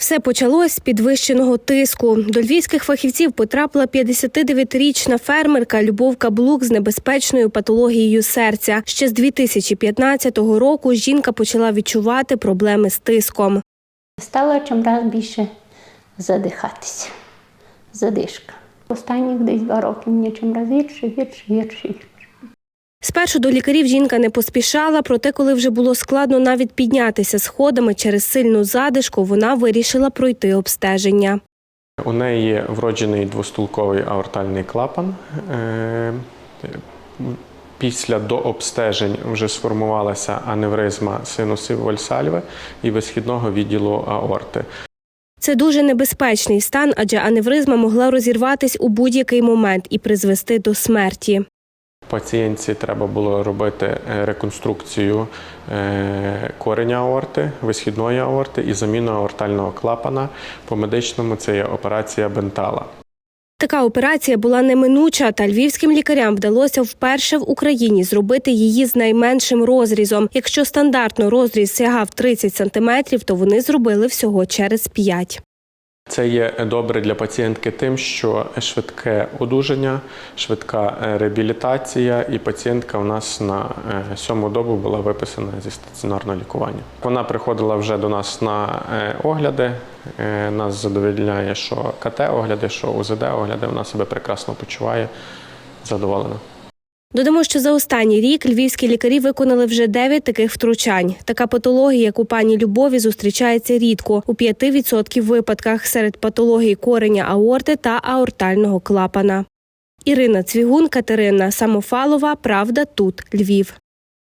Все почалось з підвищеного тиску. До львівських фахівців потрапила 59-річна фермерка Любов Каблук з небезпечною патологією серця. Ще з 2015 року жінка почала відчувати проблеми з тиском. Стала чимраз більше задихатися. Задишка. Останніх десь два роки мені чимраз гірше, гірше, гірше, гірше. Спершу до лікарів жінка не поспішала, проте, коли вже було складно навіть піднятися сходами через сильну задишку, вона вирішила пройти обстеження. У неї вроджений двостулковий аортальний клапан. Е, Після дообстежень вже сформувалася аневризма синусів вальсальви і висхідного відділу аорти. Це дуже небезпечний стан, адже аневризма могла розірватись у будь-який момент і призвести до смерті. Пацієнтці треба було робити е, реконструкцію е, кореня аорти, висхідної аорти і заміну аортального клапана. По медичному це є операція бентала. Така операція була неминуча, та львівським лікарям вдалося вперше в Україні зробити її з найменшим розрізом. Якщо стандартно розріз сягав 30 сантиметрів, то вони зробили всього через 5. Це є добре для пацієнтки тим, що швидке одужання, швидка е, реабілітація, і пацієнтка у нас на е, сьому добу була виписана зі стаціонарного лікування. Вона приходила вже до нас на е, огляди. Нас задовольняє, що КТ-огляди, що УЗД-огляди. Вона себе прекрасно почуває, задоволена. Додамо, що за останній рік львівські лікарі виконали вже 9 таких втручань. Така патологія, як у пані Любові, зустрічається рідко у 5% випадках серед патологій кореня аорти та аортального клапана. Ірина Цвігун, Катерина Самофалова. Правда, тут Львів.